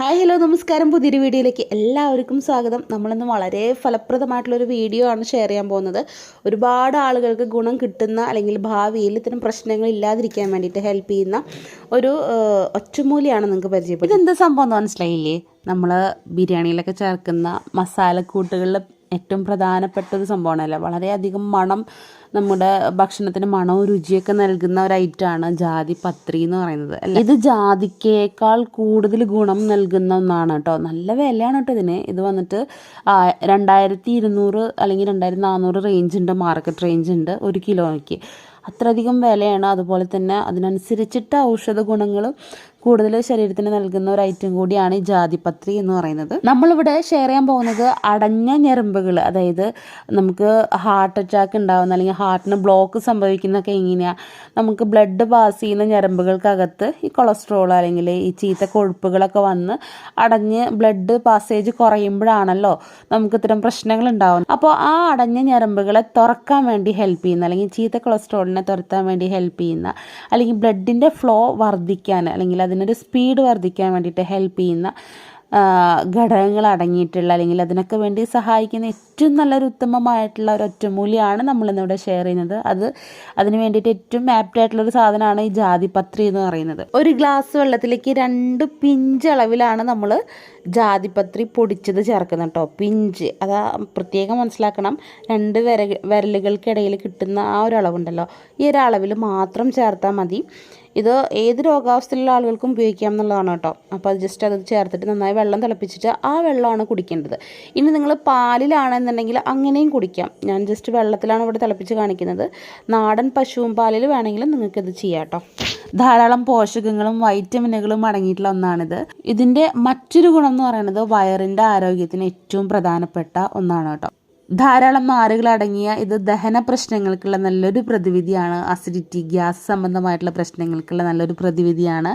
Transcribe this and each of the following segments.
Hi hello നമസ്കാരം. പുതിയൊരു വീഡിയോയിലേക്ക് എല്ലാവർക്കും സ്വാഗതം. നമ്മളിന്ന് വളരെ ഫലപ്രദമായിട്ടുള്ളൊരു വീഡിയോ ആണ് ഷെയർ ചെയ്യാൻ പോകുന്നത്. ഒരുപാട് ആളുകൾക്ക് ഗുണം കിട്ടുന്ന അല്ലെങ്കിൽ ഭാവിയിൽ ഇത്തരം പ്രശ്നങ്ങൾ ഇല്ലാതിരിക്കാൻ വേണ്ടിയിട്ട് ഹെൽപ്പ് ചെയ്യുന്ന ഒരു ഒറ്റമൂലിയാണ് നിങ്ങൾക്ക് പരിചയപ്പെടുന്നത്. ഇതെന്താ സംഭവം എന്ന് മനസ്സിലായില്ലേ? നമ്മൾ ബിരിയാണിയിലൊക്കെ ചേർക്കുന്ന മസാലക്കൂട്ടുകളിൽ ഏറ്റവും പ്രധാനപ്പെട്ട ഒരു സംഭവമാണല്ലോ? വളരെയധികം മണം നമ്മുടെ ഭക്ഷണത്തിന് മണവും രുചിയൊക്കെ നൽകുന്ന ഒരു ഐറ്റമാണ് ജാതി പത്രി എന്ന് പറയുന്നത്. ഇത് ജാതിക്കേക്കാൾ കൂടുതൽ ഗുണം നൽകുന്ന ഒന്നാണ് കേട്ടോ. നല്ല വിലയാണ് കേട്ടോ ഇതിന്. ഇത് വന്നിട്ട് രണ്ടായിരത്തി ഇരുന്നൂറ് അല്ലെങ്കിൽ രണ്ടായിരത്തി നാനൂറ് റേഞ്ച് ഉണ്ട് മാർക്കറ്റ് റേഞ്ച് ഉണ്ട് ഒരു കിലോയ്ക്ക്. അത്രയധികം വിലയാണ്. അതുപോലെ തന്നെ അതിനനുസരിച്ചിട്ട് ഔഷധ ഗുണങ്ങളും കൂടുതൽ ശരീരത്തിന് നൽകുന്ന ഒരു ഐറ്റം കൂടിയാണ് ഈ ജാതിപത്രി എന്ന് പറയുന്നത്. നമ്മളിവിടെ ഷെയർ ചെയ്യാൻ പോകുന്നത് അടഞ്ഞ ഞരമ്പുകൾ അതായത് നമുക്ക് ഹാർട്ട് അറ്റാക്ക് ഉണ്ടാകുന്ന അല്ലെങ്കിൽ ഹാർട്ടിന് ബ്ലോക്ക് സംഭവിക്കുന്നൊക്കെ എങ്ങനെയാണ് നമുക്ക് ബ്ലഡ് പാസ് ചെയ്യുന്ന ഞരമ്പുകൾക്കകത്ത് ഈ കൊളസ്ട്രോൾ അല്ലെങ്കിൽ ഈ ചീത്ത കൊഴുപ്പുകളൊക്കെ വന്ന് അടഞ്ഞ് ബ്ലഡ് പാസേജ് കുറയുമ്പോഴാണല്ലോ നമുക്ക് ഇത്തരം പ്രശ്നങ്ങൾ ഉണ്ടാകുന്നത് അപ്പോൾ ആ അടഞ്ഞ ഞരമ്പുകളെ തുറക്കാൻ വേണ്ടി ഹെൽപ്പ് ചെയ്യുന്ന അല്ലെങ്കിൽ ചീത്ത കൊളസ്ട്രോളിനെ തുരത്താൻ വേണ്ടി ഹെൽപ്പ് ചെയ്യുന്ന അല്ലെങ്കിൽ ബ്ലഡിന്റെ ഫ്ലോ വർദ്ധിക്കാൻ അല്ലെങ്കിൽ അതിനൊരു സ്പീഡ് വർദ്ധിക്കാൻ വേണ്ടിയിട്ട് ഹെൽപ്പ് ചെയ്യുന്ന ഘടകങ്ങൾ അടങ്ങിയിട്ടുള്ള അല്ലെങ്കിൽ അതിനൊക്കെ വേണ്ടി സഹായിക്കുന്ന ഏറ്റവും നല്ലൊരു ഉത്തമമായിട്ടുള്ള ഒരു ഒറ്റമൂലിയാണ് നമ്മളിന്നിവിടെ ഷെയർ ചെയ്യുന്നത്. അത് അതിന് വേണ്ടിയിട്ട് ഏറ്റവും ആപ്റ്റ് ആയിട്ടുള്ളൊരു സാധനമാണ് ഈ ജാതിപത്രി എന്ന് പറയുന്നത്. ഒരു ഗ്ലാസ് വെള്ളത്തിലേക്ക് രണ്ട് പിഞ്ച് അളവിലാണ് നമ്മൾ ജാതിപത്രി പൊടിച്ചത് ചേർക്കുന്നത് കേട്ടോ പിഞ്ച്. അതാ പ്രത്യേകം മനസ്സിലാക്കണം. രണ്ട് വിര വിരലുകൾക്കിടയിൽ കിട്ടുന്ന ആ ഒരു അളവുണ്ടല്ലോ. ഈ ഒരു മാത്രം ചേർത്താൽ മതി. ഇത് ഏത് രോഗാവസ്ഥയിലുള്ള ആളുകൾക്കും ഉപയോഗിക്കാം എന്നുള്ളതാണ് കേട്ടോ. അപ്പോൾ അത് ജസ്റ്റ് അത് ചേർത്തിട്ട് നന്നായി വെള്ളം തിളപ്പിച്ചിട്ട് ആ വെള്ളമാണ് കുടിക്കേണ്ടത്. ഇനി നിങ്ങൾ പാലിലാണെന്നുണ്ടെങ്കിൽ അങ്ങനെയും കുടിക്കാം. ഞാൻ ജസ്റ്റ് വെള്ളത്തിലാണ് ഇവിടെ തിളപ്പിച്ച് കാണിക്കുന്നത്. നാടൻ പശുവും പാലിൽ വേണമെങ്കിലും നിങ്ങൾക്കിത് ചെയ്യാം കേട്ടോ. ധാരാളം പോഷകങ്ങളും വൈറ്റമിനുകളും അടങ്ങിയിട്ടുള്ള ഒന്നാണിത്. ഇതിന്റെ മറ്റൊരു ഗുണം എന്ന് പറയുന്നത് വയറിന്റെ ആരോഗ്യത്തിന് ഏറ്റവും പ്രധാനപ്പെട്ട ഒന്നാണ് കേട്ടോ. ധാരാളം നാരുകൾ അടങ്ങിയ ഇത് ദഹന പ്രശ്നങ്ങൾക്കുള്ള നല്ലൊരു പ്രതിവിധിയാണ്. അസിഡിറ്റി ഗ്യാസ് സംബന്ധമായിട്ടുള്ള പ്രശ്നങ്ങൾക്കുള്ള നല്ലൊരു പ്രതിവിധിയാണ്.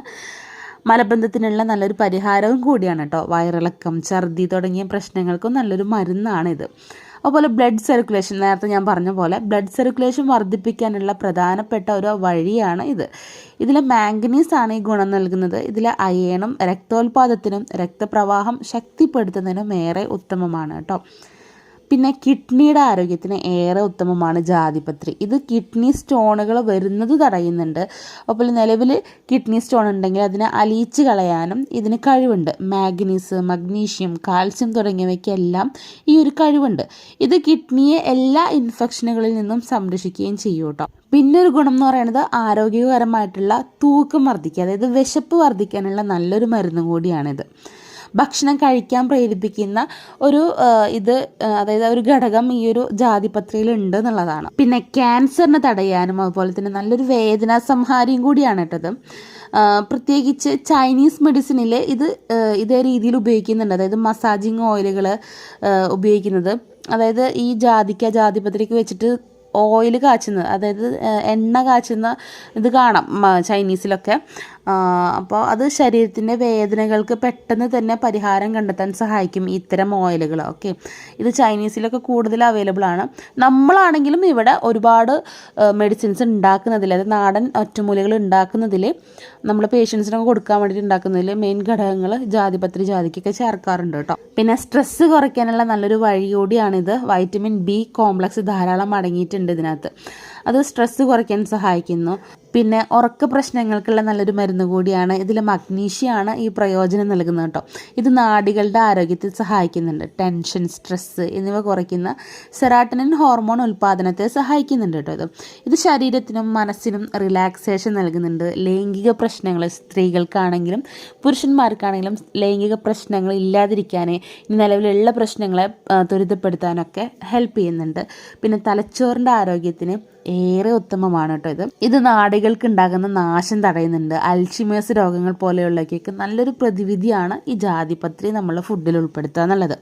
മലബന്ധത്തിനുള്ള നല്ലൊരു പരിഹാരവും കൂടിയാണ് കേട്ടോ വയറിളക്കം ഛർദി തുടങ്ങിയ പ്രശ്നങ്ങൾക്കും നല്ലൊരു മരുന്നാണിത്. അതുപോലെ ബ്ലഡ് സർക്കുലേഷൻ നേരത്തെ ഞാൻ പറഞ്ഞ പോലെ ബ്ലഡ് സർക്കുലേഷൻ വർദ്ധിപ്പിക്കാനുള്ള പ്രധാനപ്പെട്ട ഒരു വഴിയാണ് ഇത്. ഇതിൽ മാംഗനീസ് ആണ് ഈ ഗുണം നൽകുന്നത്. ഇതിൽ അയേണും രക്തോൽപാദത്തിനും രക്തപ്രവാഹം ശക്തിപ്പെടുത്തുന്നതിനും ഏറെ ഉത്തമമാണ് കേട്ടോ പിന്നെ കിഡ്നിയുടെ ആരോഗ്യത്തിന് ഏറെ ഉത്തമമാണ് ജാതിപത്രി. ഇത് കിഡ്നി സ്റ്റോണുകൾ വരുന്നത് തടയുന്നുണ്ട്. അപ്പോൾ നിലവിൽ കിഡ്നി സ്റ്റോൺ ഉണ്ടെങ്കിൽ അതിനെ അലിയിച്ച് കളയാനും ഇതിന് കഴിവുണ്ട്. മാഗ്നീസ് മഗ്നീഷ്യം കാൽസ്യം തുടങ്ങിയവയ്ക്കെല്ലാം ഈ ഒരു കഴിവുണ്ട്. ഇത് കിഡ്നിയെ എല്ലാ ഇൻഫെക്ഷനുകളിൽ നിന്നും സംരക്ഷിക്കുകയും ചെയ്യും കേട്ടോ. പിന്നെ ഒരു ഗുണം എന്ന് പറയുന്നത് ആരോഗ്യകരമായിട്ടുള്ള തൂക്കം വർദ്ധിക്കുക അതായത് വിശപ്പ് വർദ്ധിക്കാനുള്ള നല്ലൊരു മരുന്ന് കൂടിയാണിത്. ഭക്ഷണം കഴിക്കാൻ പ്രേരിപ്പിക്കുന്ന ഒരു ഇത് അതായത് ഒരു ഘടകം ഈ ഒരു ജാതിപത്രിയിൽ ഉണ്ട് എന്നുള്ളതാണ്. പിന്നെ ക്യാൻസറിനെ തടയാനും അതുപോലെ തന്നെ നല്ലൊരു വേദന സംഹാരിയും കൂടിയാണ് കേട്ടത്. ആ, പ്രത്യേകിച്ച് ചൈനീസ് മെഡിസിനിൽ ഇത് ഇതേ രീതിയിൽ ഉപയോഗിക്കുന്നുണ്ട്. അതായത് മസാജിങ് ഓയിലുകൾ ഉപയോഗിക്കുന്നത്. അതായത് ഈ ജാതിക്ക ജാതിപത്രിക്ക് വെച്ചിട്ട് ഓയിൽ കാച്ചുന്നത് അതായത് എണ്ണ കാച്ചുന്ന ഇത് കാണാം ചൈനീസിലൊക്കെ. അപ്പോൾ അത് ശരീരത്തിന്റെ വേദനകൾക്ക് പെട്ടെന്ന് തന്നെ പരിഹാരം കണ്ടെത്താൻ സഹായിക്കും ഇത്തരം ഓയിലുകൾ. ഓക്കെ. ഇത് ചൈനീസിലൊക്കെ കൂടുതൽ അവൈലബിൾ ആണ്. നമ്മളാണെങ്കിലും ഇവിടെ ഒരുപാട് മെഡിസിൻസ് ഉണ്ടാക്കുന്നതിൽ അതായത് നാടൻ ഒറ്റമൂലികൾ ഉണ്ടാക്കുന്നതിൽ നമ്മൾ പേഷ്യൻസിനൊക്കെ കൊടുക്കാൻ വേണ്ടിയിട്ട് ഉണ്ടാക്കുന്നതിൽ മെയിൻ ഘടകങ്ങൾ ജാതിപത്രി ജാതിക്കൊക്കെ ചേർക്കാറുണ്ട് കേട്ടോ. പിന്നെ സ്ട്രെസ്സ് കുറയ്ക്കാനുള്ള നല്ലൊരു വഴി കൂടിയാണിത് വൈറ്റമിൻ ബി കോംപ്ലക്സ് ധാരാളം അടങ്ങിയിട്ടുണ്ട് ഇതിനകത്ത്. അത് സ്ട്രെസ്സ് കുറയ്ക്കാൻ സഹായിക്കുന്നു. പിന്നെ ഉറക്ക പ്രശ്നങ്ങൾക്കുള്ള നല്ലൊരു മരുന്ന് കൂടിയാണ് ഇതിൽ മഗ്നീഷ്യമാണ് ഈ പ്രയോജനം നൽകുന്നത് കേട്ടോ. ഇത് നാടികളുടെ ആരോഗ്യത്തിൽ സഹായിക്കുന്നുണ്ട്. ടെൻഷൻ സ്ട്രെസ്സ് എന്നിവ കുറയ്ക്കുന്ന സെറാട്ടനിൻ ഹോർമോൺ ഉൽപ്പാദനത്തെ സഹായിക്കുന്നുണ്ട് കേട്ടോ ഇത്. ഇത് ശരീരത്തിനും മനസ്സിനും റിലാക്സേഷൻ നൽകുന്നുണ്ട്. ലൈംഗിക പ്രശ്നങ്ങൾ സ്ത്രീകൾക്കാണെങ്കിലും പുരുഷന്മാർക്കാണെങ്കിലും ലൈംഗിക പ്രശ്നങ്ങൾ ഇല്ലാതിരിക്കാനേ നിലവിലുള്ള പ്രശ്നങ്ങളെ ത്വരിതപ്പെടുത്താനൊക്കെ ഹെൽപ്പ് ചെയ്യുന്നുണ്ട്. പിന്നെ തലച്ചോറിന്റെ ആരോഗ്യത്തിന് ഏറെ ഉത്തമമാണ് കേട്ടോ ഇത്. ഇത് നാടികൾക്ക് ഉണ്ടാകുന്ന നാശം തടയുന്നുണ്ട്. അൽഷിമേഴ്സ് രോഗങ്ങൾ പോലെയുള്ളവയ്ക്കൊക്കെ നല്ലൊരു പ്രതിവിധിയാണ് ഈ ജാതിപത്രി നമ്മൾ ഫുഡിൽ ഉൾപ്പെടുത്തുക എന്നുള്ളത്.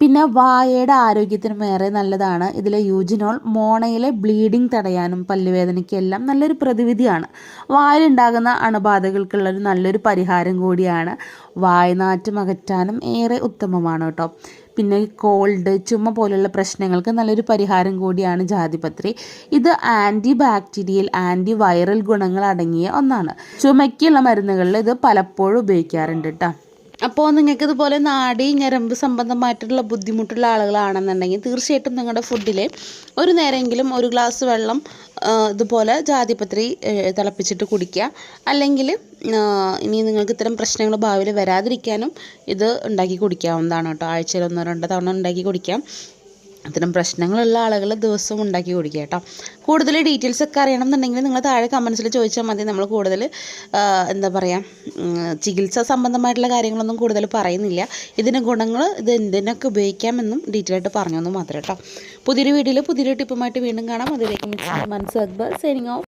പിന്നെ വായയുടെ ആരോഗ്യത്തിനും ഏറെ നല്ലതാണ്. ഇതിലെ യൂജിനോൾ മോണയിലെ ബ്ലീഡിംഗ് തടയാനും പല്ലുവേദനയ്ക്കെല്ലാം നല്ലൊരു പ്രതിവിധിയാണ്. വായിലുണ്ടാകുന്ന അണുബാധകൾക്കുള്ളൊരു നല്ലൊരു പരിഹാരം കൂടിയാണ്. വായനാറ്റം അകറ്റാനും ഏറെ ഉത്തമമാണ് കേട്ടോ. പിന്നെ കോൾഡ് ചുമ പോലുള്ള പ്രശ്നങ്ങൾക്ക് നല്ലൊരു പരിഹാരം കൂടിയാണ് ജാതിപത്രി. ഇത് ആന്റി ബാക്ടീരിയൽ ആന്റി വൈറൽ ഗുണങ്ങൾ അടങ്ങിയ ഒന്നാണ്. ചുമയ്ക്കുള്ള മരുന്നുകളിൽ ഇത് പലപ്പോഴും ഉപയോഗിക്കാറുണ്ട് കേട്ടോ. അപ്പോൾ നിങ്ങൾക്ക് ഇതുപോലെ നാടി ഞരമ്പ് സംബന്ധമായിട്ടുള്ള ബുദ്ധിമുട്ടുള്ള ആളുകളാണെന്നുണ്ടെങ്കിൽ തീർച്ചയായിട്ടും നിങ്ങളുടെ ഫുഡിൽ ഒരു നേരമെങ്കിലും ഒരു ഗ്ലാസ് വെള്ളം ഇതുപോലെ ജാതിപത്രി തിളപ്പിച്ചിട്ട് കുടിക്കുക. അല്ലെങ്കിൽ ഇനി നിങ്ങൾക്ക് ഇത്തരം പ്രശ്നങ്ങൾ ഭാവിയിൽ വരാതിരിക്കാനും ഇത് ഉണ്ടാക്കി കുടിക്കാവുന്നതാണ് കേട്ടോ. ആഴ്ചയിൽ ഒന്നോ രണ്ടോ തവണ ഉണ്ടാക്കി കുടിക്കാം. അത്തരം പ്രശ്നങ്ങളുള്ള ആളുകൾ ദിവസവും ഉണ്ടാക്കി കൊടുക്കുക കേട്ടോ. കൂടുതൽ ഡീറ്റെയിൽസ് ഒക്കെ അറിയണം എന്നുണ്ടെങ്കിൽ നിങ്ങൾ താഴെ കമൻസിൽ ചോദിച്ചാൽ മതി. നമ്മൾ കൂടുതൽ എന്താ പറയുക ചികിത്സ സംബന്ധമായിട്ടുള്ള കാര്യങ്ങളൊന്നും കൂടുതൽ പറയുന്നില്ല. ഇതിന് ഗുണങ്ങൾ ഇത് എന്തിനൊക്കെ ഉപയോഗിക്കാമെന്നും ഡീറ്റെയിൽ ആയിട്ട് പറഞ്ഞു എന്ന് മാത്രം കേട്ടോ. പുതിയൊരു വീഡിയോയിൽ പുതിയൊരു ടിപ്പുമായിട്ട് വീണ്ടും കാണാം. അതിലേക്ക് മനസ്സ് അക്ബർ സൈനിങ് ഓഫ്